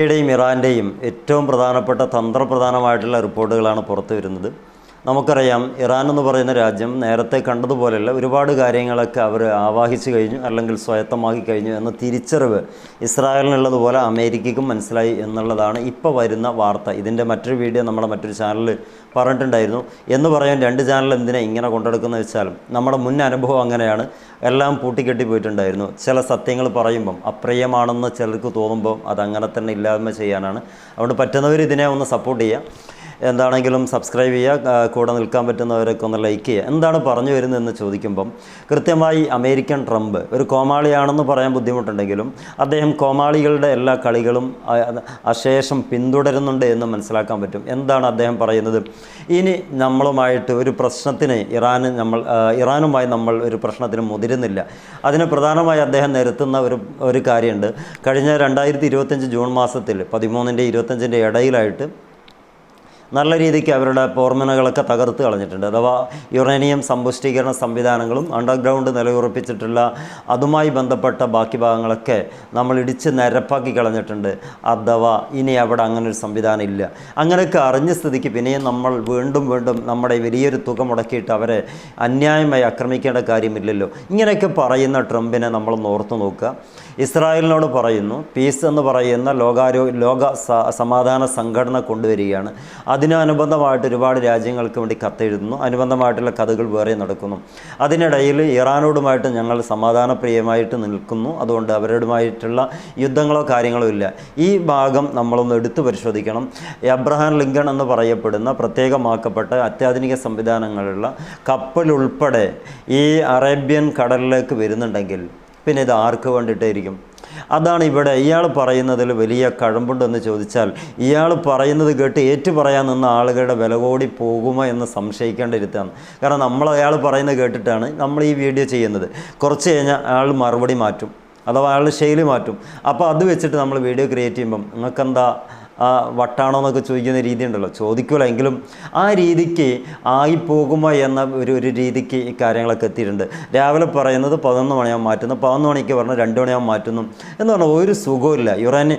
യുടെയും ഇറാന്റെയും ഏറ്റവും പ്രധാനപ്പെട്ട തന്ത്രപ്രധാനമായിട്ടുള്ള റിപ്പോർട്ടുകളാണ് പുറത്തു വരുന്നത്. നമുക്കറിയാം ഇറാൻ എന്ന് പറയുന്ന രാജ്യം നേരത്തെ കണ്ടതുപോലെയല്ല ഒരുപാട് കാര്യങ്ങളൊക്കെ അവർ ആവാഹിച്ചു കഴിഞ്ഞു അല്ലെങ്കിൽ സ്വായത്തമാക്കി കഴിഞ്ഞു എന്ന തിരിച്ചറിവ് ഇസ്രായേലിനുള്ളതുപോലെ അമേരിക്കയ്ക്കും മനസ്സിലായി എന്നുള്ളതാണ് ഇപ്പോൾ വരുന്ന വാർത്ത. ഇതിന്റെ മറ്റൊരു വീഡിയോ നമ്മുടെ മറ്റൊരു ചാനലിൽ പറഞ്ഞിട്ടുണ്ടായിരുന്നു. എന്ന് പറയാൻ രണ്ട് ചാനൽ എന്തിനാ ഇങ്ങനെ കൊണ്ടെടുക്കുന്നത് വെച്ചാലും നമ്മുടെ മുൻ അനുഭവം അങ്ങനെയാണ്. എല്ലാം പൂട്ടിക്കെട്ടി പോയിട്ടുണ്ടായിരുന്നു. ചില സത്യങ്ങൾ പറയുമ്പം അപ്രിയമാണെന്ന് ചിലർക്ക് തോന്നുമ്പോൾ അതങ്ങനെ തന്നെ ഇല്ലായ്മ ചെയ്യാനാണ്. അതുകൊണ്ട് പറ്റുന്നവർ ഇതിനെ ഒന്ന് സപ്പോർട്ട് ചെയ്യുക. എന്താണെങ്കിലും സബ്സ്ക്രൈബ് ചെയ്യുക. കൂടെ നിൽക്കാൻ പറ്റുന്നവരൊക്കെ ഒന്ന് ലൈക്ക് ചെയ്യുക. എന്താണ് പറഞ്ഞു വരുന്നതെന്ന് ചോദിക്കുമ്പം കൃത്യമായി അമേരിക്കൻ ട്രംപ് ഒരു കോമാളിയാണെന്ന് പറയാൻ ബുദ്ധിമുട്ടുണ്ടെങ്കിലും അദ്ദേഹം കോമാളികളുടെ എല്ലാ കളികളും അശേഷം പിന്തുടരുന്നുണ്ട് എന്ന് മനസ്സിലാക്കാൻ പറ്റും. എന്താണ് അദ്ദേഹം പറയുന്നത്? ഇനി നമ്മളുമായിട്ട് ഒരു പ്രശ്നത്തിന് ഇറാന് നമ്മൾ ഇറാനുമായി നമ്മൾ ഒരു പ്രശ്നത്തിന് മുതിരുന്നില്ല. അതിന് പ്രധാനമായി അദ്ദേഹം നിരത്തുന്ന ഒരു ഒരു കാര്യമുണ്ട്. കഴിഞ്ഞ രണ്ടായിരത്തി ഇരുപത്തഞ്ച് ജൂൺ മാസത്തിൽ പതിമൂന്നിന്റെ ഇരുപത്തഞ്ചിന്റെ ഇടയിലായിട്ട് നല്ല രീതിക്ക് അവരുടെ പോർമനകളൊക്കെ തകർത്ത് കളഞ്ഞിട്ടുണ്ട്. അഥവാ യുറേനിയം സമ്പുഷ്ടീകരണ സംവിധാനങ്ങളും അണ്ടർഗ്രൗണ്ട് നിലയുറപ്പിച്ചിട്ടുള്ള അതുമായി ബന്ധപ്പെട്ട ബാക്കി ഭാഗങ്ങളൊക്കെ നമ്മൾ ഇടിച്ച് നിരപ്പാക്കി കളഞ്ഞിട്ടുണ്ട്. അഥവാ ഇനി അവിടെ അങ്ങനെ ഒരു സംവിധാനം ഇല്ല. അങ്ങനെയൊക്കെ അറിഞ്ഞ സ്ഥിതിക്ക് പിന്നെയും നമ്മൾ വീണ്ടും വീണ്ടും നമ്മുടെ വലിയൊരു തുക മുടക്കിയിട്ട് അവരെ അന്യായമായി ആക്രമിക്കേണ്ട കാര്യമില്ലല്ലോ. ഇങ്ങനെയൊക്കെ പറയുന്ന ട്രംപിനെ നമ്മൾ ഓർത്തു നോക്കുക. ഇസ്രായേലിനോട് പറയുന്നു പീസ് എന്ന് പറയുന്ന ലോകാരോ ലോക സമാധാന സംഘടന കൊണ്ടുവരികയാണ്. അതിനനുബന്ധമായിട്ട് ഒരുപാട് രാജ്യങ്ങൾക്ക് വേണ്ടി കത്തെഴുതുന്നു. അനുബന്ധമായിട്ടുള്ള കഥകൾ വേറെ നടക്കുന്നു. അതിനിടയിൽ ഇറാനോടുമായിട്ട് ഞങ്ങൾ സമാധാനപ്രിയമായിട്ട് നിൽക്കുന്നു. അതുകൊണ്ട് അവരോടുമായിട്ടുള്ള യുദ്ധങ്ങളോ കാര്യങ്ങളോ ഇല്ല. ഈ ഭാഗം നമ്മളൊന്ന് എടുത്തു പരിശോധിക്കണം. എബ്രഹാം ലിങ്കൺ എന്ന് പറയപ്പെടുന്ന പ്രത്യേകമാക്കപ്പെട്ട അത്യാധുനിക സംവിധാനങ്ങളുള്ള കപ്പലുൾപ്പെടെ ഈ അറേബ്യൻ കടലിലേക്ക് വരുന്നുണ്ടെങ്കിൽ പിന്നെ ഇത് ആർക്ക് വേണ്ടിയിട്ടായിരിക്കും? അതാണ് ഇവിടെ ഇയാൾ പറയുന്നതിൽ വലിയ കഴമ്പുണ്ടെന്ന് ചോദിച്ചാൽ ഇയാൾ പറയുന്നത് കേട്ട് ഏറ്റു പറയാൻ നിന്ന ആളുകളുടെ വില കൂടി പോകുമോ എന്ന് സംശയിക്കേണ്ടിരുത്താണ് കാരണം നമ്മൾ അയാൾ പറയുന്നത് കേട്ടിട്ടാണ് നമ്മൾ ഈ വീഡിയോ ചെയ്യുന്നത്. കുറച്ച് കഴിഞ്ഞാൽ അയാൾ മറുപടി മാറ്റും അഥവാ അയാളുടെ ശൈലി മാറ്റും. അപ്പോൾ അത് വെച്ചിട്ട് നമ്മൾ വീഡിയോ ക്രിയേറ്റ് ചെയ്യുമ്പം നിങ്ങൾക്കെന്താ വട്ടാണോ എന്നൊക്കെ ചോദിക്കുന്ന രീതി ഉണ്ടല്ലോ ചോദിക്കുമല്ലോ എങ്കിലും ആ രീതിക്ക് ആയിപ്പോകുമോ എന്ന ഒരു ഒരു രീതിക്ക് ഈ കാര്യങ്ങളൊക്കെ എത്തിയിട്ടുണ്ട്. രാവിലെ പറയുന്നത് പതിനൊന്ന് മണിയാകുമ്പോൾ മാറ്റുന്നു. പതിനൊന്ന് മണിക്ക് പറഞ്ഞു രണ്ട് മണിയാകുമ്പോൾ മാറ്റുന്നു എന്ന് പറഞ്ഞാൽ ഒരു സുഖമില്ല യുറേൻ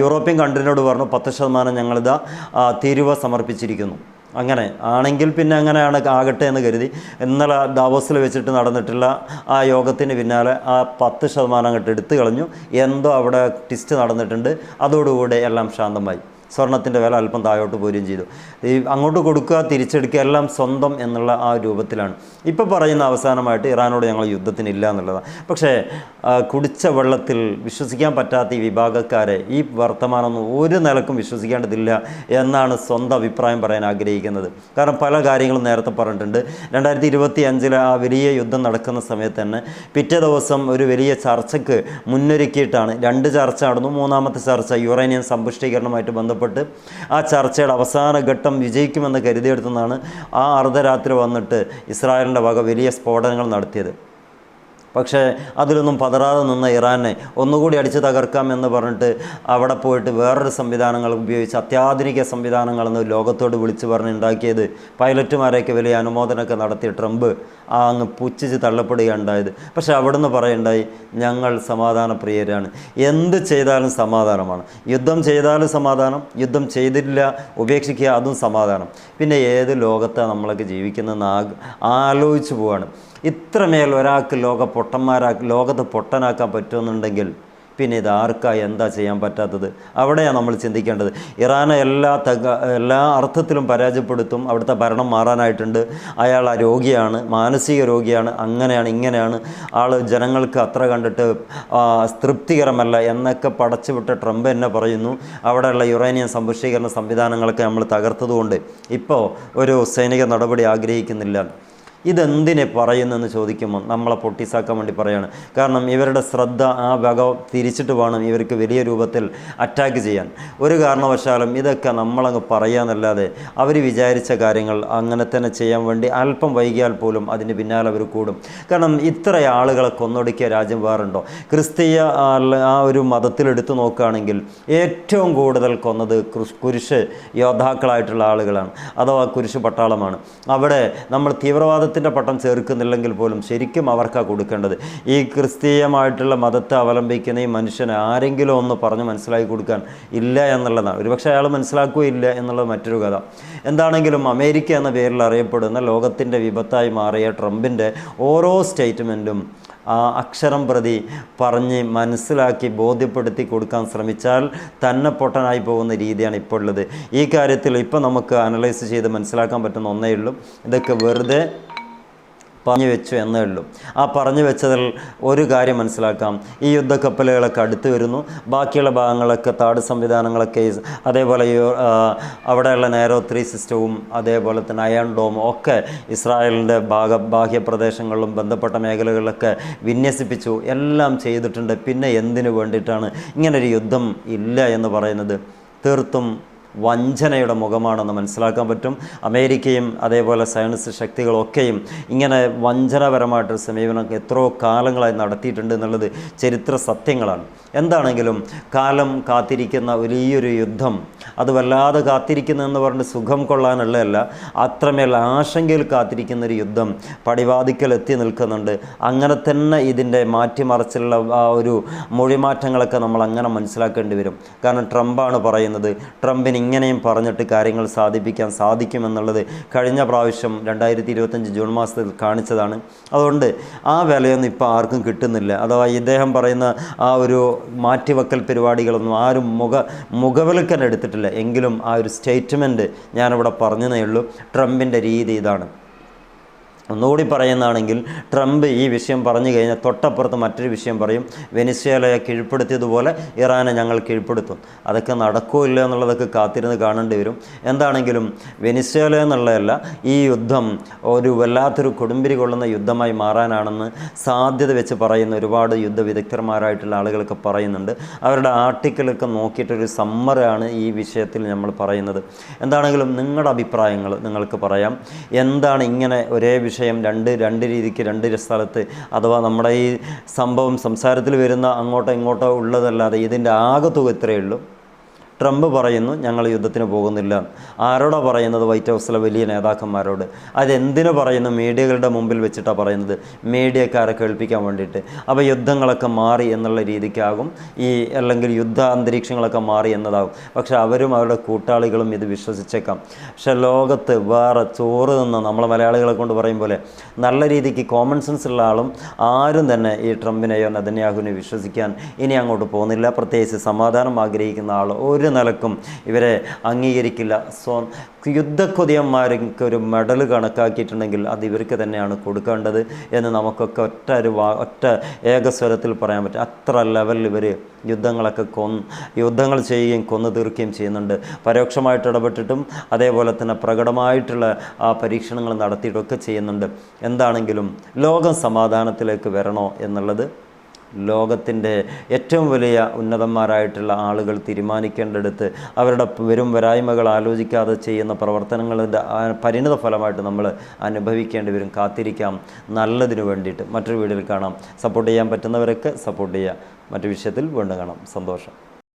യൂറോപ്യൻ കൺട്രീനോട് പറഞ്ഞു പത്ത് ശതമാനം ഞങ്ങളിതാ തീരുവ സമർപ്പിച്ചിരിക്കുന്നു. അങ്ങനെ. ആണെങ്കിൽ പിന്നെ അങ്ങനെയാണ് ആകട്ടെ എന്ന് കരുതി. ഇന്നലെ ദാവോസിൽ വെച്ചിട്ട് നടന്നിട്ടുള്ള ആ യോഗത്തിന് പിന്നാലെ ആ പത്ത് ശതമാനം അങ്ങോട്ട് എടുത്തു കളഞ്ഞു. എന്തോ അവിടെ ടിസ്റ്റ് നടന്നിട്ടുണ്ട്. അതോടുകൂടെ എല്ലാം ശാന്തമായി. സ്വർണത്തിന്റെ വില അല്പം താഴോട്ട് പോരുകയും ചെയ്തു. ഈ അങ്ങോട്ട് കൊടുക്കുക തിരിച്ചെടുക്കുക എല്ലാം സ്വന്തം എന്നുള്ള ആ രൂപത്തിലാണ്. ഇപ്പോൾ പറയുന്ന അവസാനമായിട്ട് ഇറാനോട് ഞങ്ങൾ യുദ്ധത്തിനില്ല എന്നുള്ളതാണ്. പക്ഷേ കുടിച്ച വെള്ളത്തിൽ വിശ്വസിക്കാൻ പറ്റാത്ത ഈ വിഭാഗക്കാരെ ഈ വർത്തമാനമൊന്നും ഒരു നിലക്കും വിശ്വസിക്കേണ്ടതില്ല എന്നാണ് സ്വന്തം അഭിപ്രായം പറയാൻ ആഗ്രഹിക്കുന്നത്. കാരണം പല കാര്യങ്ങളും നേരത്തെ പറഞ്ഞിട്ടുണ്ട്. രണ്ടായിരത്തി ഇരുപത്തി അഞ്ചിലെ ആ വലിയ യുദ്ധം നടക്കുന്ന സമയത്ത് തന്നെ പിറ്റേ ദിവസം ഒരു വലിയ ചർച്ചയ്ക്ക് മുന്നൊരുക്കിയിട്ടാണ് രണ്ട് ചർച്ച നടന്നു. മൂന്നാമത്തെ ചർച്ച യുറേനിയൻ സമ്പുഷ്ടീകരണമായിട്ട് ബന്ധപ്പെട്ട് ആ ചർച്ചയുടെ അവസാന ഘട്ടം വിജയിക്കുമെന്ന് കരുതിയെടുത്തുനിന്നാണ് ആ അർദ്ധരാത്രി വന്നിട്ട് ഇസ്രായേലിന്റെ വക വലിയ സ്ഫോടനങ്ങൾ നടത്തിയത്. പക്ഷേ അതിലൊന്നും പതറാതെ നിന്ന ഇറാനെ ഒന്നുകൂടി അടിച്ച് തകർക്കാം എന്ന് പറഞ്ഞിട്ട് അവിടെ പോയിട്ട് വേറൊരു സംവിധാനങ്ങൾ ഉപയോഗിച്ച് അത്യാധുനിക സംവിധാനങ്ങളെന്ന് ലോകത്തോട് വിളിച്ചു പറഞ്ഞ് ഉണ്ടാക്കിയത് പൈലറ്റുമാരെയൊക്കെ വലിയ അനുമോദനമൊക്കെ നടത്തി ട്രംപ് ആ അങ്ങ് പുച്ഛിച്ച് തള്ളപ്പെടുകയുണ്ടായത് പക്ഷേ അവിടുന്ന് പറയുണ്ടായി ഞങ്ങൾ സമാധാന പ്രിയരാണ് എന്ത് ചെയ്താലും സമാധാനമാണ്. യുദ്ധം ചെയ്താലും സമാധാനം യുദ്ധം ചെയ്തില്ല ഉപേക്ഷിക്കുക അതും സമാധാനം. പിന്നെ ഏത് ലോകത്താണ് നമ്മളൊക്കെ ജീവിക്കുന്നതെന്ന് ആലോചിച്ച് പോവാണ്. ഇത്രമേൽ ഒരാൾക്ക് ലോക പൊട്ടന്മാരാ ലോകത്ത് പൊട്ടനാക്കാൻ പറ്റുമെന്നുണ്ടെങ്കിൽ പിന്നെ ഇത് ആർക്കാ എന്താ ചെയ്യാൻ പറ്റാത്തത്? അവിടെയാണ് നമ്മൾ ചിന്തിക്കേണ്ടത്. ഇറാനെ എല്ലാ തക എല്ലാ അർത്ഥത്തിലും പരാജയപ്പെടുത്തും. അവിടുത്തെ ഭരണം മാറാനായിട്ടുണ്ട്. അയാൾ ആ രോഗിയാണ് മാനസിക രോഗിയാണ് അങ്ങനെയാണ് ഇങ്ങനെയാണ്. ആൾ ജനങ്ങൾക്ക് അത്ര കണ്ടിട്ട് തൃപ്തികരമല്ല എന്നൊക്കെ പടച്ചുവിട്ട ട്രംപ് എന്നെ പറയുന്നു. അവിടെയുള്ള യുറേനിയം സമ്പുഷ്ടീകരണ സംവിധാനങ്ങളൊക്കെ നമ്മൾ തകർത്തതുകൊണ്ട് ഇപ്പോൾ ഒരു സൈനിക നടപടി ആഗ്രഹിക്കുന്നില്ല. ഇതെന്തിനെ പറയുന്നെന്ന് ചോദിക്കുമ്പോൾ നമ്മളെ പൊട്ടിസാക്കാൻ വേണ്ടി പറയാണ്. കാരണം ഇവരുടെ ശ്രദ്ധ ആ വക തിരിച്ചിട്ട് വേണം ഇവർക്ക് വലിയ രൂപത്തിൽ അറ്റാക്ക് ചെയ്യാൻ. ഒരു കാരണവശാലും ഇതൊക്കെ നമ്മളങ്ങ് പറയാന്നല്ലാതെ അവർ വിചാരിച്ച കാര്യങ്ങൾ അങ്ങനെ തന്നെ ചെയ്യാൻ വേണ്ടി അല്പം വൈകിയാൽ പോലും അതിന് പിന്നാലെ അവർ കൂടും. കാരണം ഇത്ര ആളുകളെ കൊന്നൊടുക്കിയ രാജ്യം വേറുണ്ടോ? ക്രിസ്തീയ ആ, ഒരു മതത്തിൽ എടുത്തു നോക്കുകയാണെങ്കിൽ ഏറ്റവും കൂടുതൽ കൊന്നത് കുരിശ് യോദ്ധാക്കളായിട്ടുള്ള ആളുകളാണ്. അഥവാ കുരിശ് പട്ടാളമാണ്. അവിടെ നമ്മൾ തീവ്രവാദ മതത്തിന്റെ പട്ടം ചേർക്കുന്നില്ലെങ്കിൽ പോലും ശരിക്കും അവർക്കാണ് കൊടുക്കേണ്ടത്. ഈ ക്രിസ്തീയമായിട്ടുള്ള മതത്തെ അവലംബിക്കുന്ന ഈ മനുഷ്യനെ ആരെങ്കിലും ഒന്ന് പറഞ്ഞ് മനസ്സിലാക്കി കൊടുക്കാൻ ഇല്ല എന്നുള്ളതാണ്. ഒരുപക്ഷെ അയാൾ മനസ്സിലാക്കുകയില്ല എന്നുള്ളത് മറ്റൊരു കഥ. എന്താണെങ്കിലും അമേരിക്ക എന്ന പേരിൽ അറിയപ്പെടുന്ന ലോകത്തിന്റെ വിപത്തായി മാറിയ ട്രംപിന്റെ ഓരോ സ്റ്റേറ്റ്മെന്റും അക്ഷരം പ്രതി പറഞ്ഞ് മനസ്സിലാക്കി ബോധ്യപ്പെടുത്തി കൊടുക്കാൻ ശ്രമിച്ചാൽ തന്നെ പൊട്ടനായി പോകുന്ന രീതിയാണ് ഇപ്പോൾ ഉള്ളത്. ഈ കാര്യത്തിൽ ഇപ്പോൾ നമുക്ക് അനലൈസ് ചെയ്ത് മനസ്സിലാക്കാൻ പറ്റുന്ന ഒന്നേ ഉള്ളൂ. ഇതൊക്കെ വെറുതെ പറഞ്ഞു വെച്ചു എന്നേ ഉള്ളൂ. ആ പറഞ്ഞു വെച്ചതിൽ ഒരു കാര്യം മനസ്സിലാക്കാം. ഈ യുദ്ധക്കപ്പലുകളൊക്കെ അടുത്ത് വരുന്നു. ബാക്കിയുള്ള ഭാഗങ്ങളൊക്കെ താട് സംവിധാനങ്ങളൊക്കെ അതേപോലെ അവിടെയുള്ള നേരോ ത്രീ സിസ്റ്റവും അതേപോലെ തന്നെ അയൺ ഡോം ഒക്കെ ഇസ്രായേലിന്റെ ഭാഗ ബാഹ്യ പ്രദേശങ്ങളിലും ബന്ധപ്പെട്ട മേഖലകളിലൊക്കെ വിന്യസിപ്പിച്ചു. എല്ലാം ചെയ്തിട്ടുണ്ട്. പിന്നെ എന്തിനു വേണ്ടിയിട്ടാണ് ഇങ്ങനൊരു യുദ്ധം ഇല്ല എന്ന് പറയുന്നത്? തീർത്തും വഞ്ചനയുടെ മുഖമാണെന്ന് മനസ്സിലാക്കാൻ പറ്റും. അമേരിക്കയും അതേപോലെ സയൻസ് ശക്തികളൊക്കെയും ഇങ്ങനെ വഞ്ചനാപരമായിട്ടൊരു സമീപനം എത്രയോ കാലങ്ങളായി നടത്തിയിട്ടുണ്ട് എന്നുള്ളത് ചരിത്ര സത്യങ്ങളാണ്. എന്താണെങ്കിലും കാലം കാത്തിരിക്കുന്ന വലിയൊരു യുദ്ധം അത് വല്ലാതെ കാത്തിരിക്കുന്നതെന്ന് പറഞ്ഞ് സുഖം കൊള്ളാനുള്ളതല്ല അത്രമേൽ ആശങ്കയിൽ കാത്തിരിക്കുന്ന ഒരു യുദ്ധം പടിവാതിക്കൽ എത്തി നിൽക്കുന്നുണ്ട്. അങ്ങനെ തന്നെ ഇതിന്റെ മാറ്റിമറിച്ചിലുള്ള ആ ഒരു മൊഴിമാറ്റങ്ങളൊക്കെ നമ്മൾ അങ്ങനെ മനസ്സിലാക്കേണ്ടി വരും. കാരണം ട്രംപാണ് പറയുന്നത് ട്രംപിന് ഇങ്ങനെയും പറഞ്ഞിട്ട് കാര്യങ്ങൾ സാധിപ്പിക്കാൻ സാധിക്കുമെന്നുള്ളത് കഴിഞ്ഞ പ്രാവശ്യം രണ്ടായിരത്തി ഇരുപത്തഞ്ച് ജൂൺ മാസത്തിൽ കാണിച്ചതാണ്. അതുകൊണ്ട് ആ വിലയൊന്നും ഇപ്പോൾ ആർക്കും കിട്ടുന്നില്ല. അഥവാ ഇദ്ദേഹം പറയുന്ന ആ ഒരു മാറ്റിവെക്കൽ പരിപാടികളൊന്നും ആരും മുഖ മുഖവിലക്കൻ എടുത്തിട്ടില്ല. എങ്കിലും ആ ഒരു സ്റ്റേറ്റ്മെന്റ് ഞാനിവിടെ പറഞ്ഞതേ ഉള്ളൂ. ട്രംപിന്റെ രീതി ഇതാണ്. ഒന്നുകൂടി പറയുന്നതാണെങ്കിൽ ട്രംപ് ഈ വിഷയം പറഞ്ഞു കഴിഞ്ഞാൽ തൊട്ടപ്പുറത്ത് മറ്റൊരു വിഷയം പറയും. വെനിസ്വേലയെ കീഴ്പ്പെടുത്തിയതുപോലെ ഇറാനെ ഞങ്ങൾ കീഴ്പ്പെടുത്തും. അതൊക്കെ നടക്കുമില്ല എന്നുള്ളതൊക്കെ കാത്തിരുന്ന് കാണേണ്ടി വരും. എന്താണെങ്കിലും വെനിസ്വേല എന്നുള്ളതല്ല ഈ യുദ്ധം ഒരു വല്ലാത്തൊരു കൊടുമ്പിരി കൊള്ളുന്ന യുദ്ധമായി മാറാനാണെന്ന് സാധ്യത വെച്ച് പറയുന്ന ഒരുപാട് യുദ്ധ വിദഗ്ധന്മാരായിട്ടുള്ള ആളുകളൊക്കെ പറയുന്നുണ്ട്. അവരുടെ ആർട്ടിക്കിളൊക്കെ നോക്കിയിട്ടൊരു സമ്മറാണ് ഈ വിഷയത്തിൽ നമ്മൾ പറയുന്നത്. എന്താണെങ്കിലും നിങ്ങളുടെ അഭിപ്രായങ്ങൾ നിങ്ങൾക്ക് പറയാം. എന്താണ് ഇങ്ങനെ ഒരേ വിഷയം രണ്ട് രണ്ട് രീതിക്ക് രണ്ട് സ്ഥലത്ത് അഥവാ നമ്മുടെ ഈ സംഭവം സംസാരത്തിൽ വരുന്ന അങ്ങോട്ടോ ഇങ്ങോട്ടോ ഉള്ളതല്ലാതെ ഇതിന്റെ ആകത്തുക ഇത്രയേ ഉള്ളൂ. ട്രംപ് പറയുന്നു ഞങ്ങൾ യുദ്ധത്തിന് പോകുന്നില്ല. ആരോടാ പറയുന്നത്? വൈറ്റ് ഹൗസിലെ വലിയ നേതാക്കന്മാരോട്. അതെന്തിനു പറയുന്നു? മീഡിയകളുടെ മുമ്പിൽ വെച്ചിട്ടാണ് പറയുന്നത്. മീഡിയക്കാരെ കേൾപ്പിക്കാൻ വേണ്ടിയിട്ട്. അപ്പോൾ യുദ്ധങ്ങളൊക്കെ മാറി എന്നുള്ള രീതിക്കാകും. ഈ അല്ലെങ്കിൽ യുദ്ധ അന്തരീക്ഷങ്ങളൊക്കെ മാറി എന്നതാകും. പക്ഷെ അവരും അവരുടെ കൂട്ടാളികളും ഇത് വിശ്വസിച്ചേക്കാം. പക്ഷേ ലോകത്ത് വേറെ ചോറ് നിന്ന് നമ്മളെ മലയാളികളെ കൊണ്ട് പറയും പോലെ നല്ല രീതിക്ക് കോമൺ സെൻസ് ഉള്ള ആളും ആരും തന്നെ ഈ ട്രംപിനെയോ നെതന്യാഹുവിനെ വിശ്വസിക്കാൻ ഇനി അങ്ങോട്ട് പോകുന്നില്ല. പ്രത്യേകിച്ച് സമാധാനം ആഗ്രഹിക്കുന്ന ആൾ ഒരു നിലക്കും ഇവരെ അംഗീകരിക്കില്ല. സോ യുദ്ധക്കൊതിയന്മാർക്ക് ഒരു മെഡൽ കണക്കാക്കിയിട്ടുണ്ടെങ്കിൽ അത് ഇവർക്ക് തന്നെയാണ് കൊടുക്കേണ്ടത് എന്ന് നമുക്കൊക്കെ ഒറ്റ ഒരു വാ ഒറ്റ ഏകസ്വരത്തിൽ പറയാൻ പറ്റും. അത്ര ലെവലിൽ ഇവർ യുദ്ധങ്ങളൊക്കെ കൊന്ന് യുദ്ധങ്ങൾ ചെയ്യുകയും കൊന്നു തീർക്കുകയും ചെയ്യുന്നുണ്ട്. പരോക്ഷമായിട്ട് ഇടപെട്ടിട്ടും അതേപോലെ തന്നെ പ്രകടമായിട്ടുള്ള ആ പരീക്ഷണങ്ങൾ നടത്തിയിട്ടൊക്കെ ചെയ്യുന്നുണ്ട്. എന്താണെങ്കിലും ലോകം സമാധാനത്തിലേക്ക് വരണോ എന്നുള്ളത് ലോകത്തിന്റെ ഏറ്റവും വലിയ ഉന്നതന്മാരായിട്ടുള്ള ആളുകൾ തീരുമാനിക്കേണ്ടടുത്ത് അവരുടെ വരും വരായ്മകൾ ആലോചിക്കാതെ ചെയ്യുന്ന പ്രവർത്തനങ്ങളുടെ പരിണിത ഫലമായിട്ട് നമ്മൾ അനുഭവിക്കേണ്ടി വരും. കാത്തിരിക്കാം. നല്ലതിനു വേണ്ടിയിട്ട് മറ്റൊരു വീഡിയോയിൽ കാണാം. സപ്പോർട്ട് ചെയ്യാൻ പറ്റുന്നവരൊക്കെ സപ്പോർട്ട് ചെയ്യുക. മറ്റു വിഷയത്തിൽ വീണ്ടും കാണാം. സന്തോഷം.